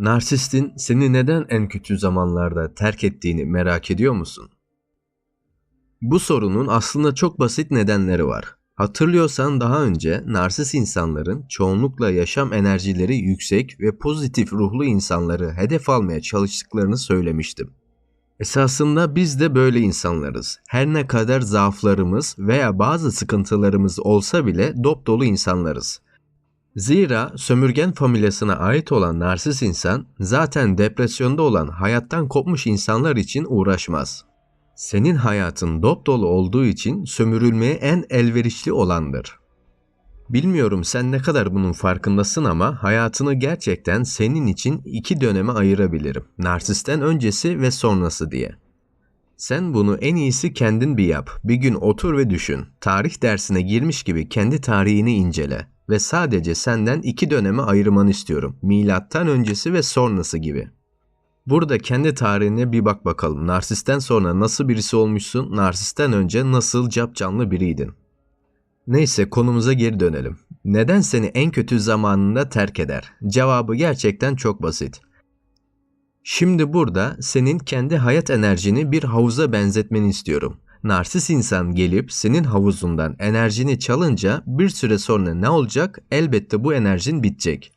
Narsistin seni neden en kötü zamanlarda terk ettiğini merak ediyor musun? Bu sorunun aslında çok basit nedenleri var. Hatırlıyorsan daha önce narsist insanların çoğunlukla yaşam enerjileri yüksek ve pozitif ruhlu insanları hedef almaya çalıştıklarını söylemiştim. Esasında biz de böyle insanlarız. Her ne kadar zaaflarımız veya bazı sıkıntılarımız olsa bile dop dolu insanlarız. Zira sömürgen familyasına ait olan narsist insan zaten depresyonda olan hayattan kopmuş insanlar için uğraşmaz. Senin hayatın dop dolu olduğu için sömürülmeye en elverişli olandır. Bilmiyorum sen ne kadar bunun farkındasın ama hayatını gerçekten senin için iki döneme ayırabilirim. Narsisten öncesi ve sonrası diye. Sen bunu en iyisi kendin bir yap. Bir gün otur ve düşün. Tarih dersine girmiş gibi kendi tarihini incele ve sadece senden iki döneme ayırmanı istiyorum. Milattan öncesi ve sonrası gibi. Burada kendi tarihine bir bak bakalım. Narsisten sonra nasıl birisi olmuşsun? Narsisten önce nasıl cap canlı biriydin? Neyse konumuza geri dönelim. Neden seni en kötü zamanında terk eder? Cevabı gerçekten çok basit. Şimdi burada senin kendi hayat enerjini bir havuza benzetmeni istiyorum. Narsis insan gelip senin havuzundan enerjini çalınca bir süre sonra ne olacak? Elbette bu enerjin bitecek.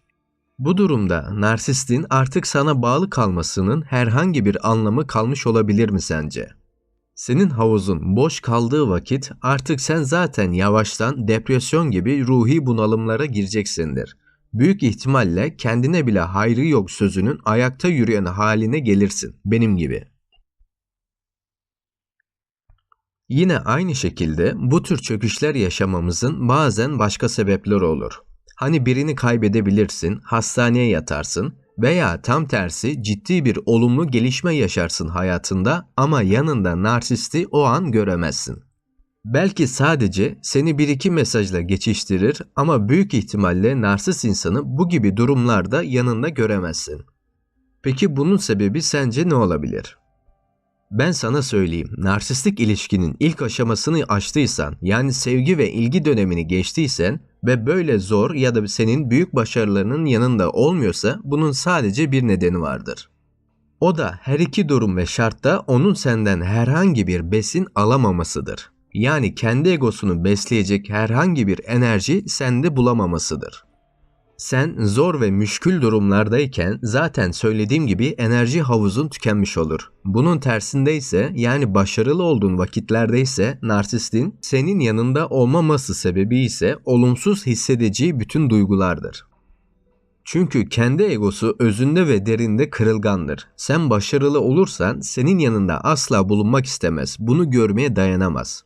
Bu durumda narsistin artık sana bağlı kalmasının herhangi bir anlamı kalmış olabilir mi sence? Senin havuzun boş kaldığı vakit artık sen zaten yavaştan depresyon gibi ruhi bunalımlara gireceksindir. Büyük ihtimalle kendine bile hayrı yok sözünün ayakta yürüyen haline gelirsin benim gibi. Yine aynı şekilde bu tür çöküşler yaşamamızın bazen başka sebepleri olur. Hani birini kaybedebilirsin, hastaneye yatarsın veya tam tersi ciddi bir olumlu gelişme yaşarsın hayatında ama yanında narsisti o an göremezsin. Belki sadece seni bir iki mesajla geçiştirir ama büyük ihtimalle narsist insanı bu gibi durumlarda yanında göremezsin. Peki bunun sebebi sence ne olabilir? Ben sana söyleyeyim. Narsistik ilişkinin ilk aşamasını aştıysan, yani sevgi ve ilgi dönemini geçtiysen ve böyle zor ya da senin büyük başarılarının yanında olmuyorsa bunun sadece bir nedeni vardır. O da her iki durum ve şartta onun senden herhangi bir besin alamamasıdır. Yani kendi egosunu besleyecek herhangi bir enerji sende bulamamasıdır. Sen zor ve müşkül durumlardayken zaten söylediğim gibi enerji havuzun tükenmiş olur. Bunun tersinde ise yani başarılı olduğun vakitlerde ise narsistin senin yanında olmaması sebebi ise olumsuz hissedeceği bütün duygulardır. Çünkü kendi egosu özünde ve derinde kırılgandır. Sen başarılı olursan senin yanında asla bulunmak istemez. Bunu görmeye dayanamaz.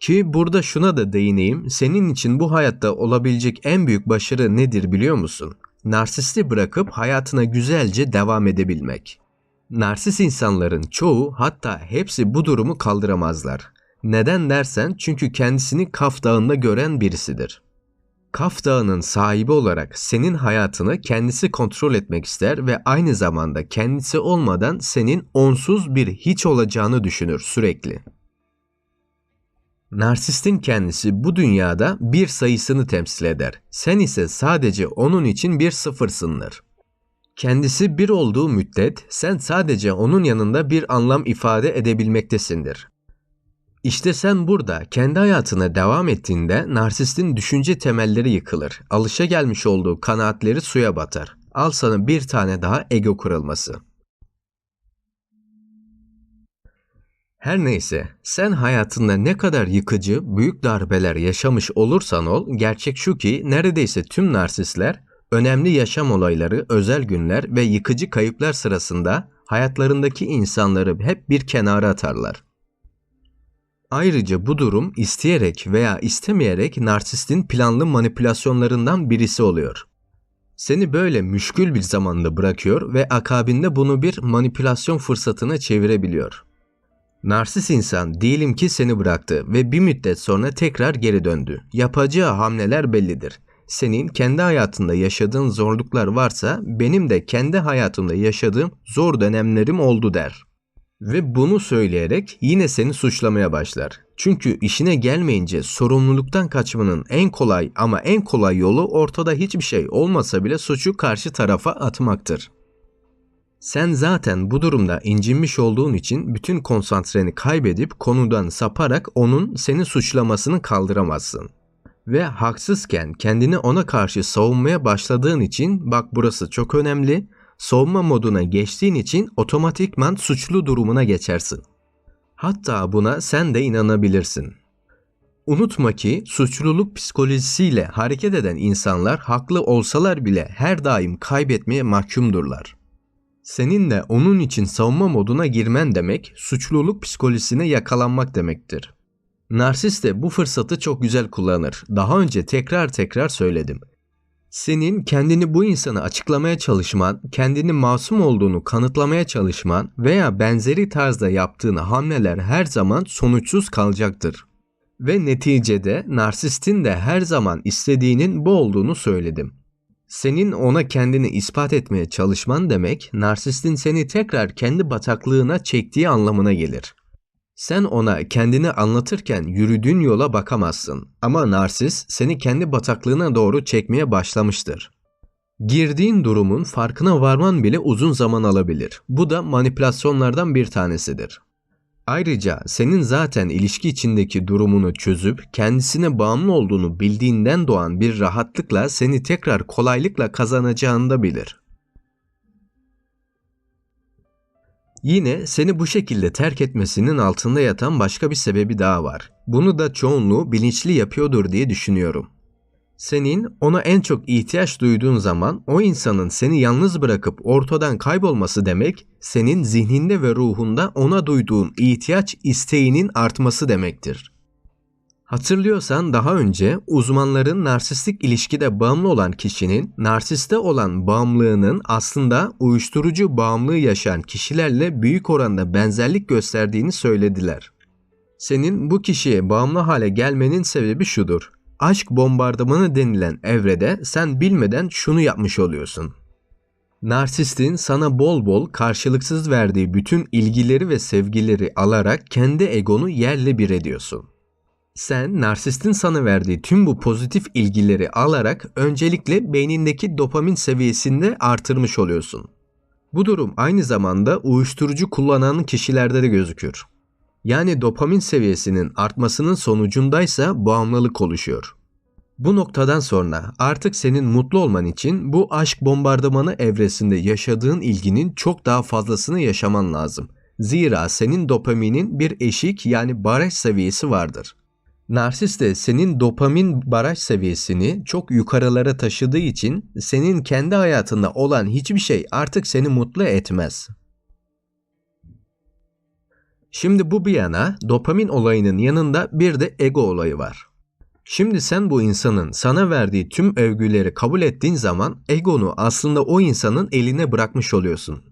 Ki burada şuna da değineyim. Senin için bu hayatta olabilecek en büyük başarı nedir biliyor musun? Narsisti bırakıp hayatına güzelce devam edebilmek. Narsis insanların çoğu hatta hepsi bu durumu kaldıramazlar. Neden dersen çünkü kendisini Kaf Dağı'nda gören birisidir. Kaf Dağı'nın sahibi olarak senin hayatını kendisi kontrol etmek ister ve aynı zamanda kendisi olmadan senin onsuz bir hiç olacağını düşünür sürekli. Narsistin kendisi bu dünyada bir sayısını temsil eder. Sen ise sadece onun için bir sıfırsındır. Kendisi bir olduğu müddet sen sadece onun yanında bir anlam ifade edebilmektesindir. İşte sen burada kendi hayatına devam ettiğinde narsistin düşünce temelleri yıkılır. Alışa gelmiş olduğu kanaatleri suya batar. Al sana bir tane daha ego kırılması. Her neyse, sen hayatında ne kadar yıkıcı, büyük darbeler yaşamış olursan ol, gerçek şu ki neredeyse tüm narsistler önemli yaşam olayları, özel günler ve yıkıcı kayıplar sırasında hayatlarındaki insanları hep bir kenara atarlar. Ayrıca bu durum isteyerek veya istemeyerek narsistin planlı manipülasyonlarından birisi oluyor. Seni böyle müşkül bir zamanda bırakıyor ve akabinde bunu bir manipülasyon fırsatına çevirebiliyor. Narsis insan diyelim ki seni bıraktı ve bir müddet sonra tekrar geri döndü. Yapacağı hamleler bellidir. Senin kendi hayatında yaşadığın zorluklar varsa benim de kendi hayatımda yaşadığım zor dönemlerim oldu der. Ve bunu söyleyerek yine seni suçlamaya başlar. Çünkü işine gelmeyince sorumluluktan kaçmanın en kolay ama en kolay yolu ortada hiçbir şey olmasa bile suçu karşı tarafa atmaktır. Sen zaten bu durumda incinmiş olduğun için bütün konsantreni kaybedip konudan saparak onun seni suçlamasını kaldıramazsın. Ve haksızken kendini ona karşı savunmaya başladığın için bak burası çok önemli. Savunma moduna geçtiğin için otomatikman suçlu durumuna geçersin. Hatta buna sen de inanabilirsin. Unutma ki suçluluk psikolojisiyle hareket eden insanlar haklı olsalar bile her daim kaybetmeye mahkumdurlar. Senin de onun için savunma moduna girmen demek suçluluk psikolojisine yakalanmak demektir. Narsist de bu fırsatı çok güzel kullanır. Daha önce tekrar tekrar söyledim. Senin kendini bu insana açıklamaya çalışman, kendini masum olduğunu kanıtlamaya çalışman veya benzeri tarzda yaptığın hamleler her zaman sonuçsuz kalacaktır. Ve neticede narsistin de her zaman istediğinin bu olduğunu söyledim. Senin ona kendini ispat etmeye çalışman demek narsistin seni tekrar kendi bataklığına çektiği anlamına gelir. Sen ona kendini anlatırken yürüdüğün yola bakamazsın ama narsist seni kendi bataklığına doğru çekmeye başlamıştır. Girdiğin durumun farkına varman bile uzun zaman alabilir. Bu da manipülasyonlardan bir tanesidir. Ayrıca senin zaten ilişki içindeki durumunu çözüp kendisine bağımlı olduğunu bildiğinden doğan bir rahatlıkla seni tekrar kolaylıkla kazanacağını da bilir. Yine seni bu şekilde terk etmesinin altında yatan başka bir sebebi daha var. Bunu da çoğunluğu bilinçli yapıyordur diye düşünüyorum. Senin ona en çok ihtiyaç duyduğun zaman o insanın seni yalnız bırakıp ortadan kaybolması demek senin zihninde ve ruhunda ona duyduğun ihtiyaç isteğinin artması demektir. Hatırlıyorsan daha önce uzmanların narsistik ilişkide bağımlı olan kişinin narsiste olan bağımlılığının aslında uyuşturucu bağımlılığı yaşayan kişilerle büyük oranda benzerlik gösterdiğini söylediler. Senin bu kişiye bağımlı hale gelmenin sebebi şudur. Aşk bombardımanı denilen evrede sen bilmeden şunu yapmış oluyorsun. Narsistin sana bol bol karşılıksız verdiği bütün ilgileri ve sevgileri alarak kendi egonu yerle bir ediyorsun. Sen narsistin sana verdiği tüm bu pozitif ilgileri alarak öncelikle beynindeki dopamin seviyesini artırmış oluyorsun. Bu durum aynı zamanda uyuşturucu kullanan kişilerde de gözükür. Yani dopamin seviyesinin artmasının sonucundaysa bağımlılık oluşuyor. Bu noktadan sonra artık senin mutlu olman için bu aşk bombardımanı evresinde yaşadığın ilginin çok daha fazlasını yaşaman lazım. Zira senin dopaminin bir eşik yani baraj seviyesi vardır. Narsist de senin dopamin baraj seviyesini çok yukarılara taşıdığı için senin kendi hayatında olan hiçbir şey artık seni mutlu etmez. Şimdi bu bir yana dopamin olayının yanında bir de ego olayı var. Şimdi sen bu insanın sana verdiği tüm övgüleri kabul ettiğin zaman egonu aslında o insanın eline bırakmış oluyorsun.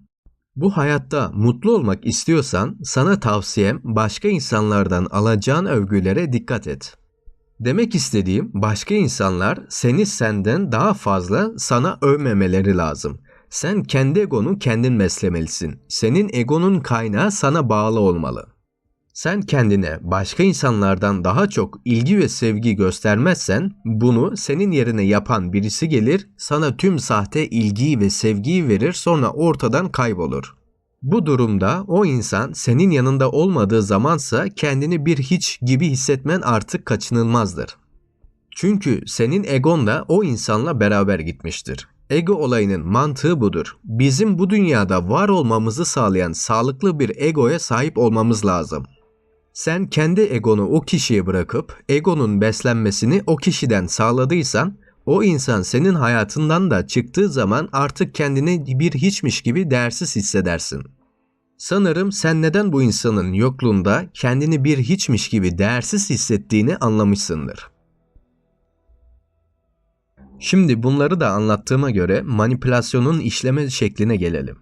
Bu hayatta mutlu olmak istiyorsan sana tavsiyem başka insanlardan alacağın övgülere dikkat et. Demek istediğim başka insanlar seni senden daha fazla sana övmemeleri lazım. Sen kendi egonu kendin beslemelisin. Senin egonun kaynağı sana bağlı olmalı. Sen kendine başka insanlardan daha çok ilgi ve sevgi göstermezsen bunu senin yerine yapan birisi gelir sana tüm sahte ilgiyi ve sevgiyi verir sonra ortadan kaybolur. Bu durumda o insan senin yanında olmadığı zamansa kendini bir hiç gibi hissetmen artık kaçınılmazdır. Çünkü senin egon da o insanla beraber gitmiştir. Ego olayının mantığı budur. Bizim bu dünyada var olmamızı sağlayan sağlıklı bir egoya sahip olmamız lazım. Sen kendi egonu o kişiye bırakıp egonun beslenmesini o kişiden sağladıysan o insan senin hayatından da çıktığı zaman artık kendini bir hiçmiş gibi değersiz hissedersin. Sanırım sen neden bu insanın yokluğunda kendini bir hiçmiş gibi değersiz hissettiğini anlamışsındır. Şimdi bunları da anlattığıma göre manipülasyonun işleme şekline gelelim.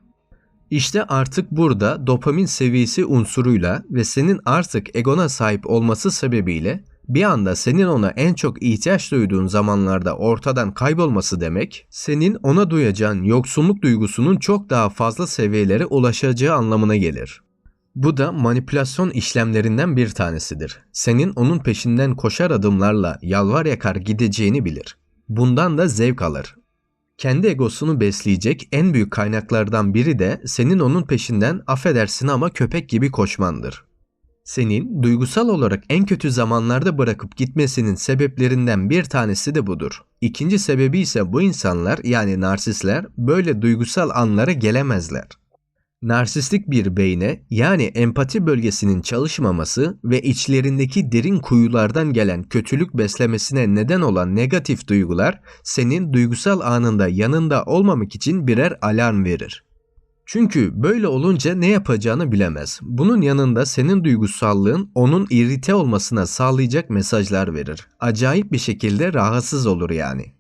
İşte artık burada dopamin seviyesi unsuruyla ve senin artık egona sahip olması sebebiyle bir anda senin ona en çok ihtiyaç duyduğun zamanlarda ortadan kaybolması demek, senin ona duyacağın yoksunluk duygusunun çok daha fazla seviyelere ulaşacağı anlamına gelir. Bu da manipülasyon işlemlerinden bir tanesidir. Senin onun peşinden koşar adımlarla yalvar yakar gideceğini bilir. Bundan da zevk alır. Kendi egosunu besleyecek en büyük kaynaklardan biri de senin onun peşinden affedersin ama köpek gibi koşmandır. Senin duygusal olarak en kötü zamanlarda bırakıp gitmesinin sebeplerinden bir tanesi de budur. İkinci sebebi ise bu insanlar yani narsistler böyle duygusal anlara gelemezler. Narsistik bir beyne yani empati bölgesinin çalışmaması ve içlerindeki derin kuyulardan gelen kötülük beslemesine neden olan negatif duygular senin duygusal anında yanında olmamak için birer alarm verir. Çünkü böyle olunca ne yapacağını bilemez. Bunun yanında senin duygusallığın onun irite olmasına sağlayacak mesajlar verir. Acayip bir şekilde rahatsız olur yani.